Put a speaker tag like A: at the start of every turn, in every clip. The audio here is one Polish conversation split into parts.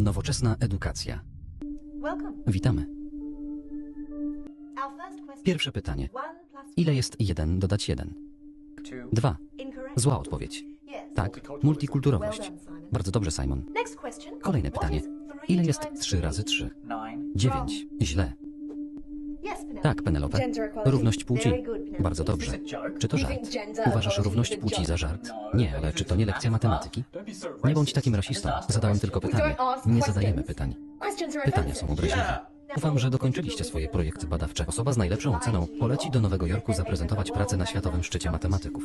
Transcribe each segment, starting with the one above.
A: Nowoczesna edukacja. Witamy. Pierwsze pytanie. Ile jest 1 dodać 1? 2.
B: incorrect.
A: Zła odpowiedź. Tak, multikulturowość. Bardzo dobrze, Simon. Kolejne pytanie. Ile jest
B: times
A: 3
B: three?
A: razy 3?
C: Nine.
A: 9. Źle. Tak, Penelope. Równość płci. Bardzo dobrze. Czy to żart? Uważasz równość płci za żart? Nie, ale czy to nie lekcja matematyki?
C: Be so
A: Nie bądź takim rasistą. Zadałem tylko pytanie. Nie zadajemy pytań. Pytania są obraźliwe. Ufam, że dokończyliście swoje projekty badawcze. Osoba z najlepszą oceną poleci do Nowego Jorku zaprezentować pracę na Światowym Szczycie Matematyków.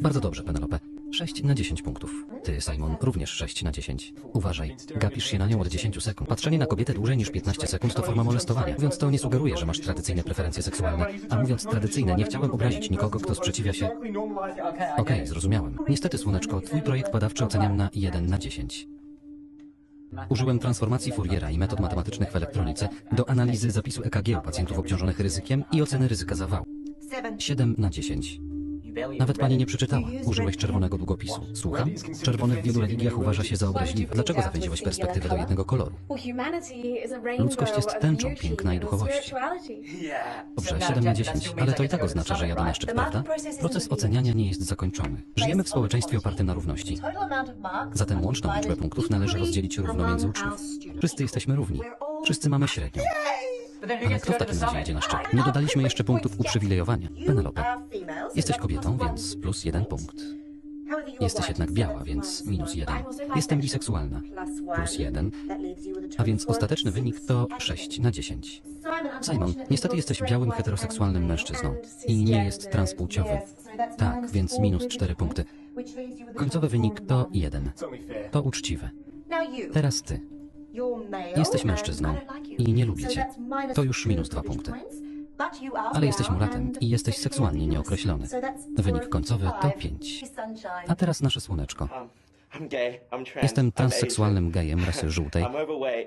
A: Bardzo dobrze, Penelope. 6 na 10 punktów. Ty, Simon, również 6 na 10. Uważaj, gapisz się na nią od 10 sekund. Patrzenie na kobietę dłużej niż 15 sekund to forma molestowania. Mówiąc to, nie sugeruję, że masz tradycyjne preferencje seksualne. A mówiąc tradycyjne, nie chciałem obrazić nikogo, kto sprzeciwia się... Okej, zrozumiałem. Niestety, Słoneczko, twój projekt badawczy oceniam na 1 na 10. Użyłem transformacji Fouriera i metod matematycznych w elektronice do analizy zapisu EKG u pacjentów obciążonych ryzykiem i oceny ryzyka zawału.
B: Seven.
A: 7 na 10. Nawet pani nie przeczytała. Użyłeś czerwonego długopisu. Słucham? Czerwony w wielu religiach uważa się za obraźliwy. Dlaczego zawęziłeś perspektywę do jednego koloru? Ludzkość jest tęczą piękna i duchowości. Dobrze, 7 na 10, ale to i tak oznacza, że jadę na szczyt, prawda? Proces oceniania nie jest zakończony. Żyjemy w społeczeństwie opartym na równości. Zatem łączną liczbę punktów należy rozdzielić równo między uczniów. Wszyscy jesteśmy równi. Wszyscy mamy średnią. Ale kto
C: to
A: w takim razie idzie na szczyt? Nie dodaliśmy jeszcze punktów uprzywilejowania. Penelope, jesteś kobietą, więc plus jeden punkt. Jesteś jednak biała, więc
B: minus
A: jeden. Jestem biseksualna.
B: Plus
A: jeden.
B: A
A: więc ostateczny wynik to
B: And
A: 6 na 10.
B: Simon,
A: niestety jesteś białym heteroseksualnym mężczyzną i nie jest transpłciowy. Tak, więc minus
B: with
A: 4
B: the
A: punkty. Końcowy wynik to
B: of one.
A: 1. To uczciwe. Teraz ty. Jesteś mężczyzną
B: I
A: nie lubię cię. To już minus dwa
B: privilege
A: punkty. Ale jesteś mulatem i jesteś seksualnie nieokreślony. Wynik końcowy to
B: five.
A: 5.
B: Sunshine.
A: A teraz nasze słoneczko. Jestem transseksualnym gejem rasy żółtej.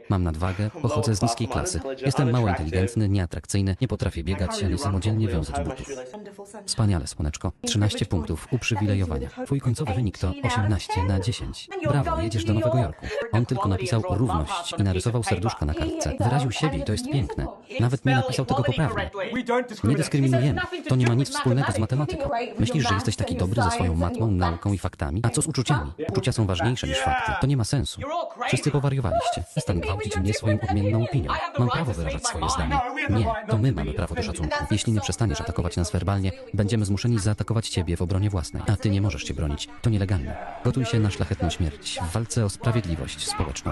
A: Mam nadwagę, pochodzę z niskiej klasy. Jestem mało inteligentny, nieatrakcyjny, nie potrafię biegać ani samodzielnie wiązać butów. Wspaniale, słoneczko. 13 punktów uprzywilejowania. Twój końcowy wynik to 18 na 10. Brawo, jedziesz do Nowego Jorku. On tylko napisał równość i narysował serduszka na kartce. Wyraził siebie i to jest piękne. Nawet nie napisał tego poprawnie. Nie dyskryminujemy. To nie ma nic wspólnego z matematyką. Myślisz, że jesteś taki dobry ze swoją matmą, nauką i faktami? A co z uczuciami? Uczucia są ważniejsze niż fakty. To nie ma sensu. Wszyscy powariowaliście. Przestań gwałcić mnie swoją odmienną opinią. Mam prawo wyrażać swoje zdanie. Nie, to my mamy prawo do szacunku. Jeśli nie przestaniesz atakować nas werbalnie, będziemy zmuszeni zaatakować ciebie w obronie własnej. A ty nie możesz się bronić. To nielegalne. Gotuj się na szlachetną śmierć w walce o sprawiedliwość społeczną.